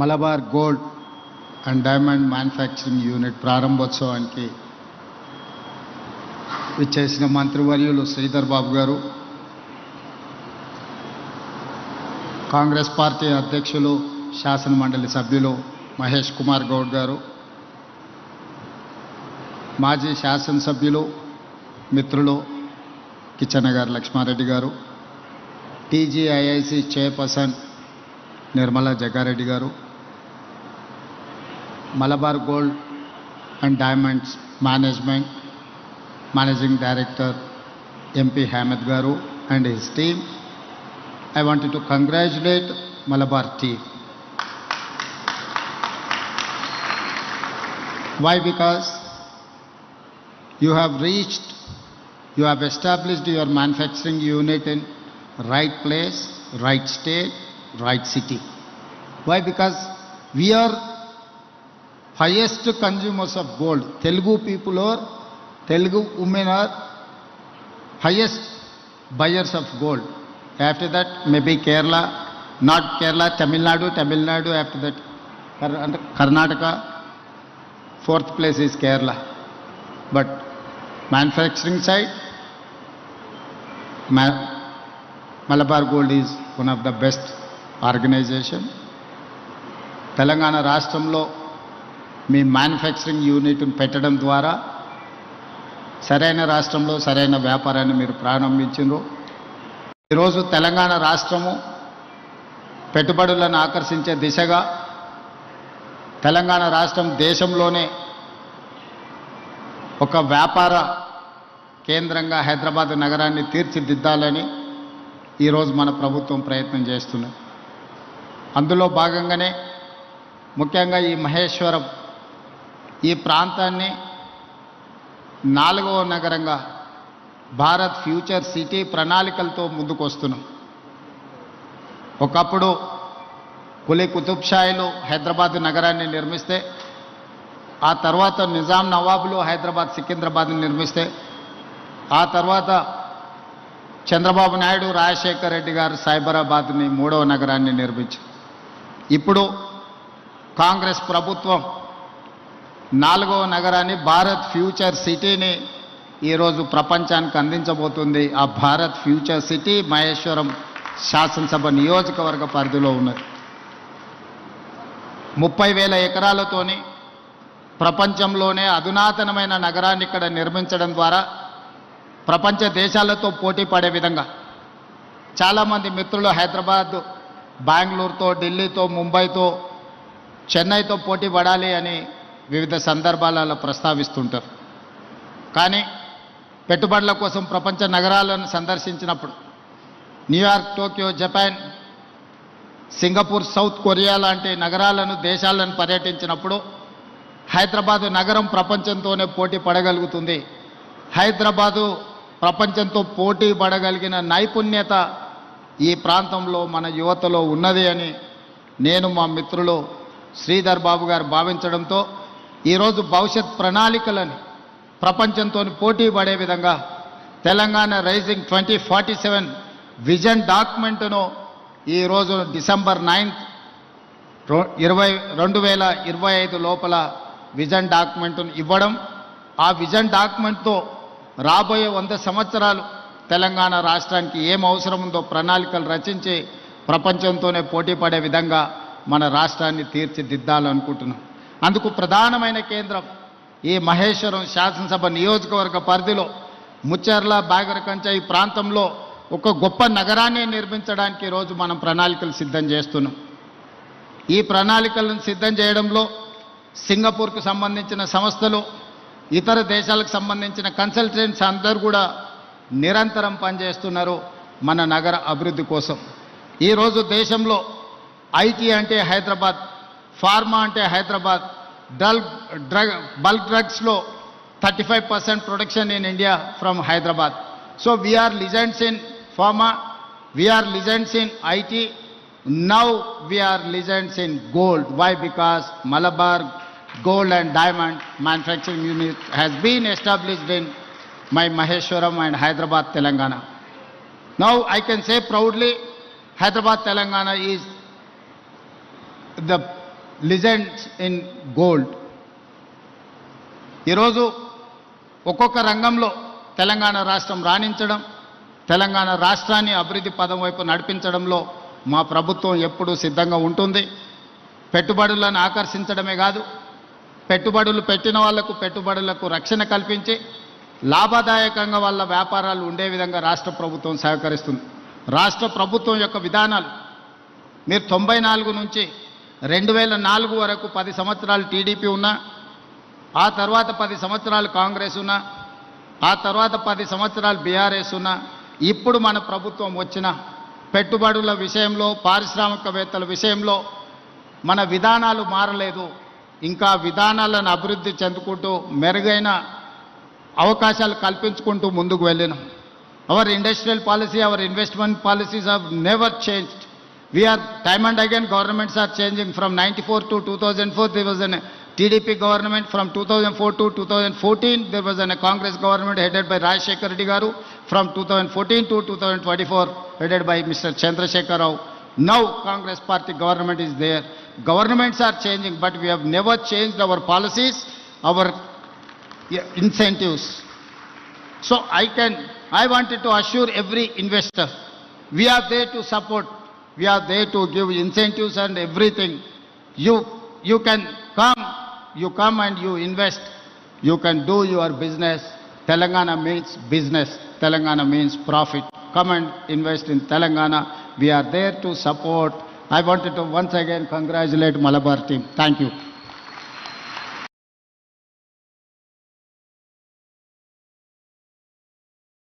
Malabar gold and diamond manufacturing unit ప్రారంభోత్సవానికి విచ్చేసిన మంత్రివర్యులు శ్రీధర్ బాబు గారు కాంగ్రెస్ పార్టీ అధ్యక్షులు శాసన మండలి సభ్యులు మహేష్ కుమార్ గౌడ్ గారు మాజీ శాసనసభ్యులు మిత్రులు కిచ్చన్న గారు లక్ష్మారెడ్డి గారు టీజీఐఐసి చైర్పర్సన్ నిర్మలా జగ్గారెడ్డి గారు Malabar Gold and Diamonds Management, Managing Director MP Hamid Garu and his team. I wanted to congratulate Malabar team. Why? Because you have reached, you have established your manufacturing unit in right place, right state, right city. Why? Because we are highest consumers of gold Telugu people are Telugu women are highest buyers of gold after that maybe Kerala not Kerala Tamil Nadu Tamil Nadu after that అంటే Karnataka fourth place is Kerala but manufacturing side Malabar gold is one of the best organization Telangana రాష్ట్రంలో మీ manufacturing యూనిట్ను పెట్టడం ద్వారా సరైన రాష్ట్రంలో సరైన వ్యాపారాన్ని మీరు ప్రారంభించారు ఈరోజు తెలంగాణ రాష్ట్రము పెట్టుబడులను ఆకర్షించే దిశగా తెలంగాణ రాష్ట్రం దేశంలోనే ఒక వ్యాపార కేంద్రంగా హైదరాబాద్ నగరాన్ని తీర్చిదిద్దాలని ఈరోజు మన ప్రభుత్వం ప్రయత్నం చేస్తున్నది అందులో భాగంగానే ముఖ్యంగా ఈ మహేశ్వరం ఈ ప్రాంతాన్ని నాలుగవ నగరంగా భారత్ ఫ్యూచర్ సిటీ ప్రణాళికలతో ముందుకు వస్తున్నాం ఒకప్పుడు కులి కుతుబ్షాయిలు హైదరాబాద్ నగరాన్ని నిర్మిస్తే ఆ తర్వాత నిజాం నవాబులు హైదరాబాద్ సికింద్రాబాద్ని నిర్మిస్తే ఆ తర్వాత చంద్రబాబు నాయుడు రాజశేఖర్ రెడ్డి గారు సైబరాబాద్ని మూడవ నగరాన్ని నిర్మించారు. ఇప్పుడు కాంగ్రెస్ ప్రభుత్వం నాలుగవ నగరాన్ని భారత్ ఫ్యూచర్ సిటీని ఈరోజు ప్రపంచానికి అందించబోతుంది. ఆ భారత్ ఫ్యూచర్ సిటీ మహేశ్వరం శాసనసభ నియోజకవర్గ పరిధిలో ఉన్నది. ముప్పై వేల ఎకరాలతోని ప్రపంచంలోనే అధునాతనమైన నగరాన్ని ఇక్కడ నిర్మించడం ద్వారా ప్రపంచ దేశాలతో పోటీ పడే విధంగా చాలామంది మిత్రులు హైదరాబాద్ బెంగళూరుతో ఢిల్లీతో ముంబైతో చెన్నైతో పోటీ పడాలి అని వివిధ సందర్భాలలో ప్రస్తావిస్తుంటారు. కానీ పెట్టుబడుల కోసం ప్రపంచ నగరాలను సందర్శించినప్పుడు New York Tokyo Japan Singapore South Korea లాంటి నగరాలను దేశాలను పర్యటించినప్పుడు హైదరాబాదు నగరం ప్రపంచంతోనే పోటీ పడగలుగుతుంది. హైదరాబాదు ప్రపంచంతో పోటీ పడగలిగిన నైపుణ్యత ఈ ప్రాంతంలో మన యువతలో ఉన్నది అని నేను మా మిత్రులు శ్రీధర్ బాబు గారు భావించడంతో ఈరోజు భవిష్యత్ ప్రణాళికలని ప్రపంచంతో పోటీ పడే విధంగా Telangana rising twenty forty seven vision డాక్యుమెంట్ను ఈరోజు డిసెంబర్ నైన్త్ ఇరవై రెండు వేల ఇరవై ఐదు లోపల విజన్ డాక్యుమెంట్ను ఇవ్వడం ఆ విజన్ డాక్యుమెంట్తో రాబోయే వంద సంవత్సరాలు తెలంగాణ రాష్ట్రానికి ఏం అవసరం ఉందో ప్రణాళికలు రచించి ప్రపంచంతోనే పోటీ పడే విధంగా మన రాష్ట్రాన్ని తీర్చిదిద్దాలనుకుంటున్నాం. అందుకు ప్రధానమైన కేంద్రం ఈ మహేశ్వరం శాసనసభ నియోజకవర్గ పరిధిలో ముచ్చర్ల బాగరకంచ ఈ ప్రాంతంలో ఒక గొప్ప నగరాన్ని నిర్మించడానికి ఈరోజు మనం ప్రణాళికలు సిద్ధం చేస్తున్నాం. ఈ ప్రణాళికలను సిద్ధం చేయడంలో సింగపూర్కు సంబంధించిన సంస్థలు ఇతర దేశాలకు సంబంధించిన కన్సల్టెంట్స్ అందరూ కూడా నిరంతరం పనిచేస్తున్నారు మన నగర అభివృద్ధి కోసం. ఈరోజు దేశంలో ఐటీ అంటే Hyderabad ఫార్మా అంటే Hyderabad dull drug bulk డ్రగ్స్లో thirty five percent production in India from Hyderabad so we are legends in pharma we are legends in IT now we are legends in gold why because Malabar gold and diamond manufacturing unit has been established in my Maheshwaram and Hyderabad, Telangana. Now I can say proudly, Hyderabad, Telangana is the legends in gold. ఈరోజు ఒక్కొక్క రంగంలో తెలంగాణ రాష్ట్రం రాణించడం తెలంగాణ రాష్ట్రాన్ని అభివృద్ధి పదం వైపు నడిపించడంలో మా ప్రభుత్వం ఎప్పుడూ సిద్ధంగా ఉంటుంది. పెట్టుబడులను ఆకర్షించడమే కాదు పెట్టుబడులు పెట్టిన వాళ్ళకు పెట్టుబడులకు రక్షణ కల్పించి లాభదాయకంగా వాళ్ళ వ్యాపారాలు ఉండే విధంగా రాష్ట్ర ప్రభుత్వం సహకరిస్తుంది. రాష్ట్ర ప్రభుత్వం యొక్క విధానాలు మీరు తొంభై నాలుగు నుంచి రెండు వేల నాలుగు వరకు పది సంవత్సరాలు టీడీపీ ఉన్నా ఆ తర్వాత పది సంవత్సరాలు కాంగ్రెస్ ఉన్నా ఆ తర్వాత పది సంవత్సరాలు బీఆర్ఎస్ ఉన్నా ఇప్పుడు మన ప్రభుత్వం వచ్చిన పెట్టుబడుల విషయంలో పారిశ్రామికవేత్తల విషయంలో మన విధానాలు మారలేదు. ఇంకా విధానాలను అభివృద్ధి చెందుకుంటూ మెరుగైన అవకాశాలు కల్పించుకుంటూ ముందుకు వెళ్ళినాం. Our industrial policy our investment policies have never changed we are time and again governments are changing. From 94 to 2004 there was an uh, tdp government. From 2004 to 2014 there was an, a congress government headed by rajshekar reddy garu. From 2014 to 2024 headed by mr chandrasekhar rao. Now congress party government is there. Governments are changing but we have never changed our policies our incentives. So I can, I wanted to assure every investor, we are there to support, we are there to give incentives and everything. You, you can come, you come and you invest, you can do your business. Telangana means business, Telangana means profit. Come and invest in Telangana, we are there to support. I wanted to once again congratulate Malabar team. Thank you.